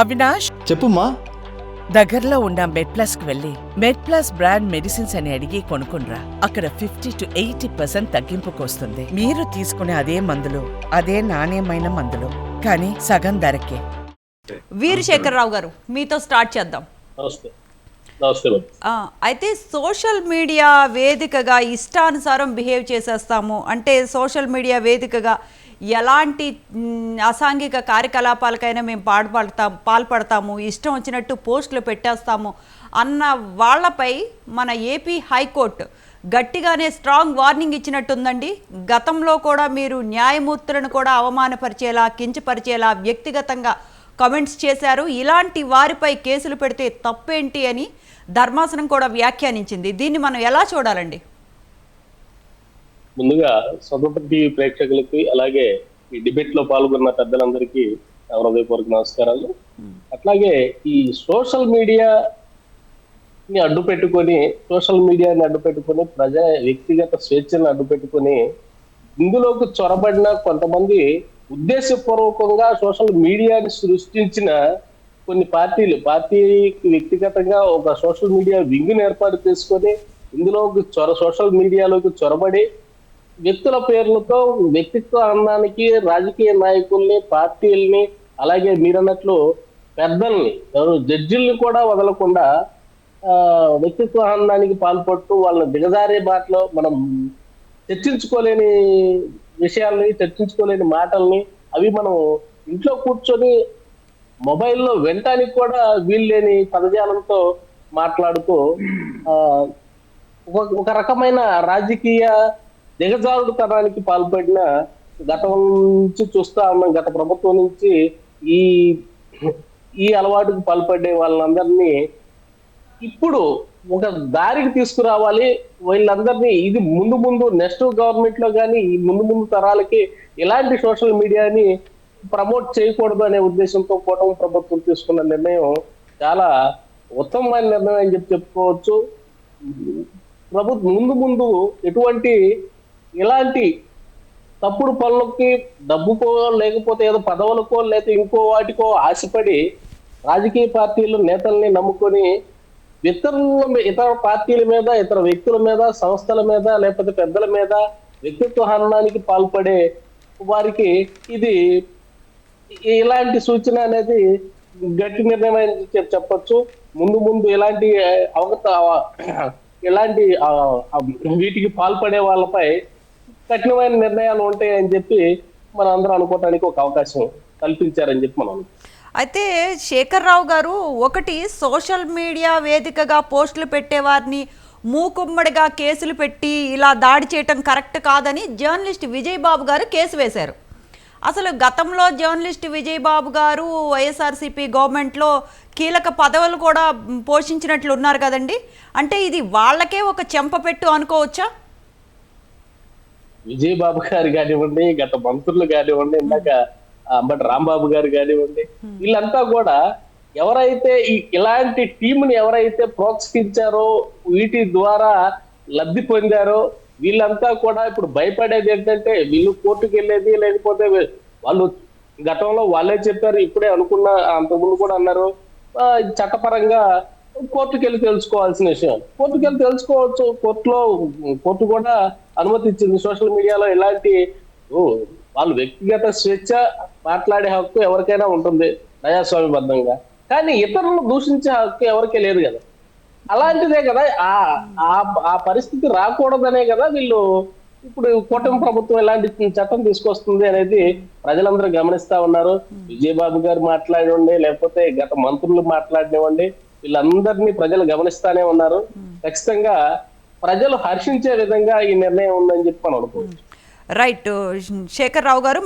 అవినాష్? చెప్పుమా దగ్గరలో ఉన్న మెడ్ ప్లస్కు వెళ్ళి మెడ్ ప్లస్ బ్రాండ్ మెడిసిన్స్ అని అడిగి కొనుక్కునరా అక్కడ ఫిఫ్టీ టు ఎయిటీ పర్సెంట్ తగ్గింపుకు వస్తుంది మీరు తీసుకునే అదే మందులు అదే నాణ్యమైన మందులు కానీ సగం ధరకే. వీరశేఖరరావు గారు మీతో స్టార్ట్ చేద్దాం. నమస్తే. అయితే సోషల్ మీడియా వేదికగా ఇష్టానుసారం బిహేవ్ చేసేస్తాము. అంటే సోషల్ మీడియా వేదికగా ఎలాంటి అసాంఘిక కార్యకలాపాలకైనా మేము పాల్పడతాం పాల్పడతాము ఇష్టం వచ్చినట్టు పోస్టులు పెట్టేస్తాము అన్న వాళ్ళపై మన ఏపీ హైకోర్టు గట్టిగానే స్ట్రాంగ్ వార్నింగ్ ఇచ్చినట్టుందండి. గతంలో కూడా మీరు న్యాయమూర్తులను కూడా అవమానపరిచేలా కించపరిచేలా వ్యక్తిగతంగా కమెంట్స్ చేశారు. ఇలాంటి వారిపై కేసులు పెడితే తప్పేంటి అని ధర్మాసనం కూడా వ్యాఖ్యానించింది. దీన్ని మనం ఎలా చూడాలండి? ముందుగా స్వతంత్ర టీవీ ప్రేక్షకులకి అలాగే ఈ డిబేట్లో పాల్గొన్న పెద్దలందరికీ హృదయపూర్వక నమస్కారాలు. అట్లాగే ఈ సోషల్ మీడియా ని అడ్డు పెట్టుకొని సోషల్ మీడియాని అడ్డు పెట్టుకొని ప్రజా వ్యక్తిగత స్వేచ్ఛను అడ్డు పెట్టుకొని ఇందులోకి చొరబడిన కొంతమంది ఉద్దేశపూర్వకంగా సోషల్ మీడియాని సృష్టించిన కొన్ని పార్టీలు పార్టీ వ్యక్తిగతంగా ఒక సోషల్ మీడియా వింగ్ని ఏర్పాటు చేసుకొని ఇందులో చొర సోషల్ మీడియాలోకి చొరబడి వ్యక్తుల పేర్లతో వ్యక్తిత్వ అందానికి రాజకీయ నాయకుల్ని పార్టీల్ని అలాగే మీరన్నట్లు పెద్దల్ని జడ్జిల్ని కూడా వదలకుండా వ్యక్తిత్వ ఆనందానికి పాల్పడుతూ వాళ్ళని దిగజారే బాటలో మనం చర్చించుకోలేని విషయాల్ని చర్చించుకోలేని మాటల్ని అవి మనం ఇంట్లో కూర్చొని మొబైల్లో వినటానికి కూడా వీల్లేని పదజాలంతో మాట్లాడుతూ ఒక ఒక రకమైన రాజకీయ దిగజారుడుతనానికి పాల్పడిన గతం నుంచి చూస్తా ఉన్నాం. గత ప్రభుత్వం నుంచి ఈ ఈ అలవాటుకు పాల్పడే వాళ్ళందరినీ ఇప్పుడు ఒక దారికి తీసుకురావాలి. వీళ్ళందరినీ ఇది ముందు ముందు నెక్స్ట్ గవర్నమెంట్లో కానీ ఈ ముందు ముందు తరాలకి ఇలాంటి సోషల్ మీడియాని ప్రమోట్ చేయకూడదు అనే ఉద్దేశంతో కూటమి ప్రభుత్వం తీసుకున్న నిర్ణయం చాలా ఉత్తమమైన నిర్ణయం అని చెప్పి చెప్పుకోవచ్చు. ప్రభుత్వం ముందు ముందు ఎటువంటి ఇలాంటి తప్పుడు పనులకి డబ్బుకో లేకపోతే ఏదో పదవులకో లేకపోతే ఇంకో వాటికో ఆశపడి రాజకీయ పార్టీలు నేతల్ని నమ్ముకొని ఇతరుల మీ- ఇతర పార్టీల మీద ఇతర వ్యక్తుల మీద సంస్థల మీద లేకపోతే పెద్దల మీద వ్యక్తిత్వ హననానికి పాల్పడే వారికి ఇది ఇలాంటి సూచన అనేది గట్టి నిర్ణయం అని చెప్పొచ్చు. ముందు ముందు ఇలాంటి అవగత ఇలాంటి వీటికి పాల్పడే వాళ్ళపై కఠినమైన నిర్ణయాలు ఉంటాయని చెప్పి మనం అందరం అనుకోవడానికి ఒక అవకాశం కల్పించారని చెప్పి మనం అయితే శేఖర్ రావు గారు ఒకటి సోషల్ మీడియా వేదికగా పోస్టులు పెట్టేవారిని మూకుమ్మడిగా కేసులు పెట్టి ఇలా దాడి చేయటం కరెక్ట్ కాదని జర్నలిస్ట్ విజయ్ బాబు గారు కేసు వేశారు. అసలు గతంలో జర్నలిస్ట్ విజయ్ బాబు గారు వైఎస్ఆర్సీపీ గవర్నమెంట్లో కీలక పదవులు కూడా పోషించినట్లు ఉన్నారు కదండి. అంటే ఇది వాళ్ళకే ఒక చెంపపెట్టు అనుకోవచ్చా? విజయ్ బాబు గారు కానివ్వండి గత మంత్రులు కానివ్వండి ఇందాక అంబటి రాంబాబు గారు కానివ్వండి వీళ్ళంతా కూడా ఎవరైతే ఈ ఇలాంటి టీంని ఎవరైతే ప్రోత్సహించారో వీటి ద్వారా లబ్ధి పొందారో వీళ్ళంతా కూడా ఇప్పుడు భయపడేది ఏంటంటే వీళ్ళు కోర్టుకు వెళ్ళేది లేకపోతే వాళ్ళు గతంలో వాళ్ళే చెప్పారు ఇప్పుడే అనుకున్న అంతకుముందు కూడా అన్నారు చట్టపరంగా కోర్టుకు వెళ్ళి తెలుసుకోవాల్సిన విషయం. కోర్టుకు వెళ్ళి తెలుసుకోవచ్చు కోర్టులో కోర్టు కూడా అనుమతి ఇచ్చింది సోషల్ మీడియాలో ఇలాంటి ఓ, వాళ్ళు వ్యక్తిగత స్వేచ్ఛ మాట్లాడే హక్కు ఎవరికైనా ఉంటుంది ప్రజాస్వామ్యబద్ధంగా. కానీ ఇతరులను దూషించే హక్కు ఎవరికీ లేదు కదా. అలాంటిదే కదా ఆ ఆ- ఆ పరిస్థితి రాకూడదనే కదా వీళ్ళు ఇప్పుడు కూటమి ప్రభుత్వం ఎలాంటి చట్టం తీసుకొస్తుంది అనేది ప్రజలందరూ గమనిస్తా ఉన్నారు. విజయబాబు గారు మాట్లాడండి లేకపోతే గత మంత్రులు మాట్లాడినివ్వండి వీళ్ళందరినీ ప్రజలు గమనిస్తానే ఉన్నారు. ఖచ్చితంగా ప్రజలు హర్షించే విధంగా ఈ నిర్ణయం ఉందని చెప్పి మనం అనుకోవచ్చు. రైట్ శేఖర్రావు గారు